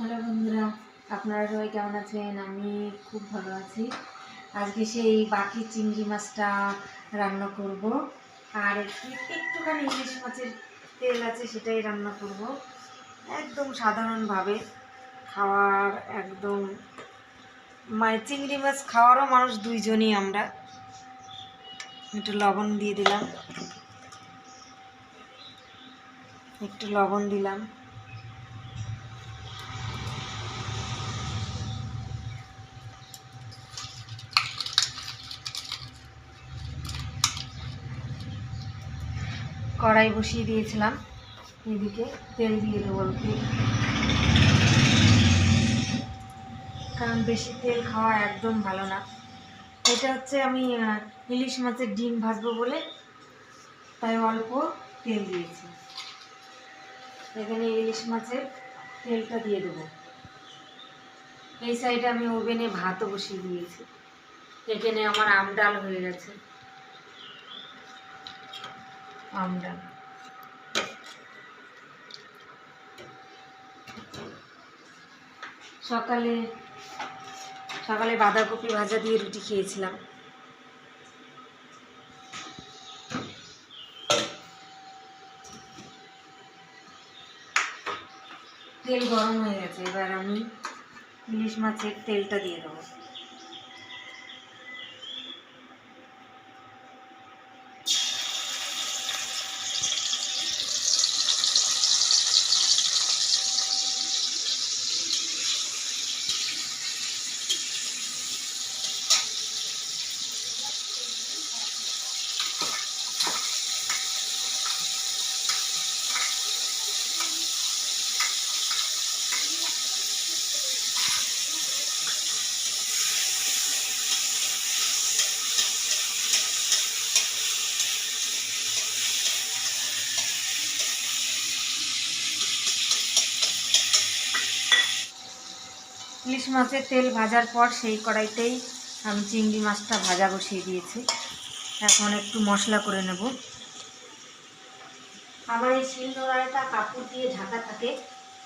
Hello বন্ধুরা, আপনারা সবাই কেমন আছেন? আমি খুব ভালো আছি। আজকে সেই বাকি চিংড়ি মাছটা রান্না করব। আর একটু, একটুখানি ইলিশ মাছের তেল আছে সেটাই রান্না করব। একদম সাধারণভাবে খাওয়ার একদম মানে চিংড়ি মাছ খাওয়ারও মানুষ দুইজনই আমরা। একটু লবণ দিয়ে দিলাম। একটু লবণ দিলাম। কড়াই বসিয়ে দিয়েছিলাম। এদিকে তেল দিয়ে দেবো কারণ বেশি তেল খাওয়া একদম ভালো না। এটা হচ্ছে আমি ইলিশ মাছের ডিম ভাজবো বলে তাই অল্প তেল দিয়েছি। এখানে ইলিশ মাছের তেলটা দিয়ে দেবো। এই সাইডে আমি ওভেনে ভাতও বসিয়ে দিয়েছি। এখানে আমার আম ডাল হয়ে গেছে। আমডাল সকালে সকালে বাঁধাকপি ভাজা দিয়ে রুটি খেয়েছিলাম। তেল গরম হয়ে গেছে, এবার আমি ইলিশ মাছের তেলটা দিয়ে দেবো। ইলিশ মাছের তেল ভাজার পর সেই কড়াইতেই আমি চিংড়ি মাছটা ভাজা বসিয়ে দিয়েছি। এখন একটু মশলা করে নেব। আমার এই শিলনোড়াটা কাপড় দিয়ে ঢাকা থাকে,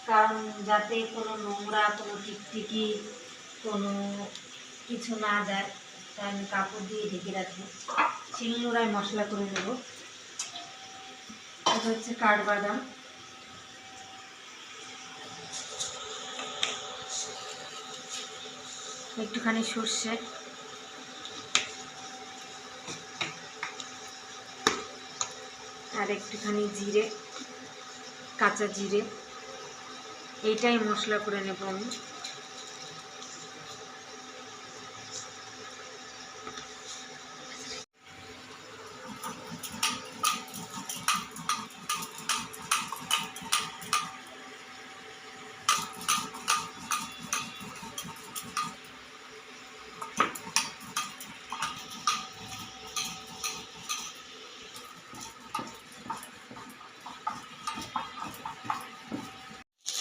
কারণ যাতে কোনো নোংরা, কোনো টিকটিকি, কোনো কিছু না যায়, তাই আমি কাপড় দিয়ে ঢেকে রাখি। শিলনোড়ায় মশলা করে নেব। এটা হচ্ছে কাঠবাদাম। একটুখানি সর্ষে। আর একটুখানি জিরে কাঁচা জিরে। এইটাই মশলা করে নেব আমি।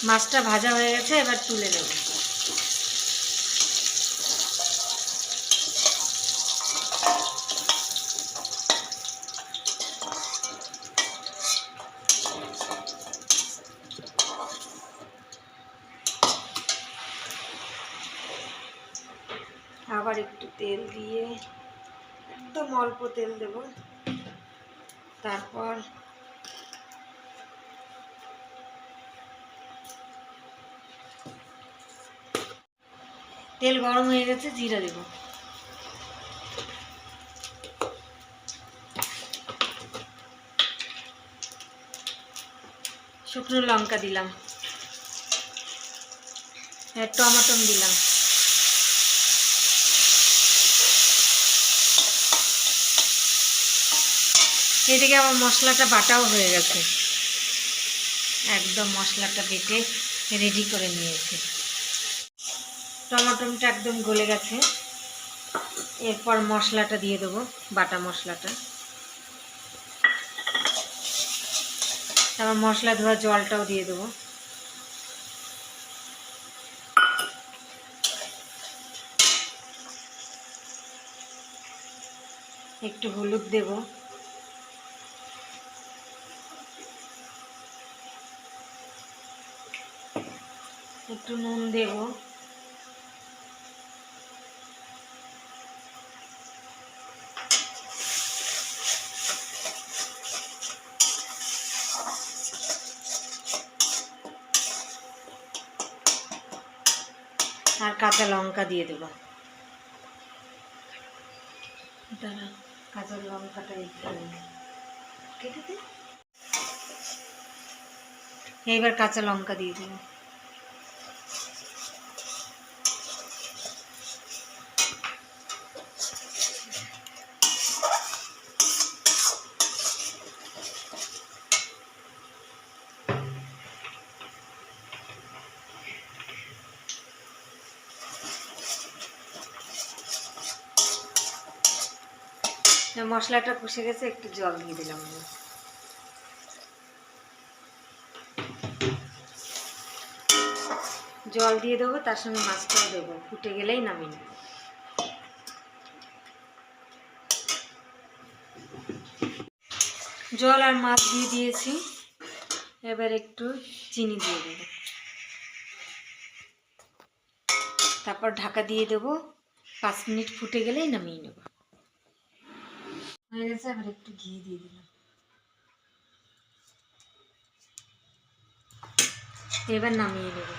মাছটা ভাজা হয়ে গেছে, এবার তুলে নেব। আবার একটু তেল দিয়ে, একদম অল্প তেল দেব। তারপর তেল গরম হয়ে গেছে, জিরা দেব। শুকনো লঙ্কা দিলাম। টমাটম দিলাম। এদিকে আমার মশলাটা বাটাও হয়ে গেছে। একদম মশলাটা বেটে রেডি করে নিয়েছি। টমাটোমটা একদম গলে গেছে। এরপর মশলাটা দিয়ে দেবো, বাটা মশলাটা। তারপর মশলা ধোয়া জলটাও দিয়ে দেবো। একটু হলুদ দেবো। একটু নুন দেব। আর কাঁচা লঙ্কা দিয়ে দেবো। দাঁড়া কাঁচা লঙ্কাটা একটু কেটে দে। এইবার কাঁচা লঙ্কা দিয়ে দেবো। মশলাটা কষে গেছে, একটু জল দিয়ে দিলাম জল দিয়ে দেবো, তার সঙ্গে মাছটাও দেবো, ফুটে গেলেই নামিয়ে জল আর মাছ দিয়ে দিয়েছি, এবার একটু চিনি দিয়ে দেবো। তারপর ঢাকা দিয়ে দেবো, পাঁচ মিনিট ফুটে গেলেই নামিয়ে নেব। হয়ে গেছে এবার একটু ঘি দিয়ে দিলাম। এবার নামিয়ে নেব।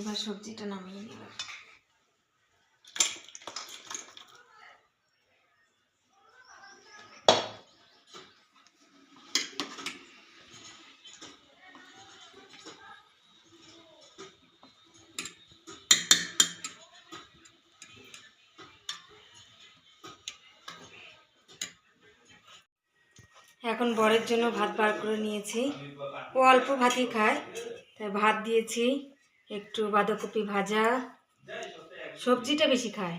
এবার সবজিটা নামিয়ে নিলাম এখন বরের জন্য ভাত বার করে নিয়েছি। ও অল্প ভাতই খায়, তাই ভাত দিয়েছি, একটু বাঁধাকপি ভাজা, সবজিটা বেশি খায়।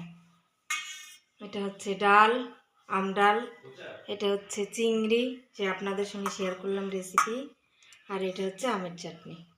এটা হচ্ছে ডাল, আম ডাল, এটা হচ্ছে চিংড়ি, যে আপনাদের সঙ্গে শেয়ার করলাম রেসিপি আর এটা হচ্ছে আমের চাটনি।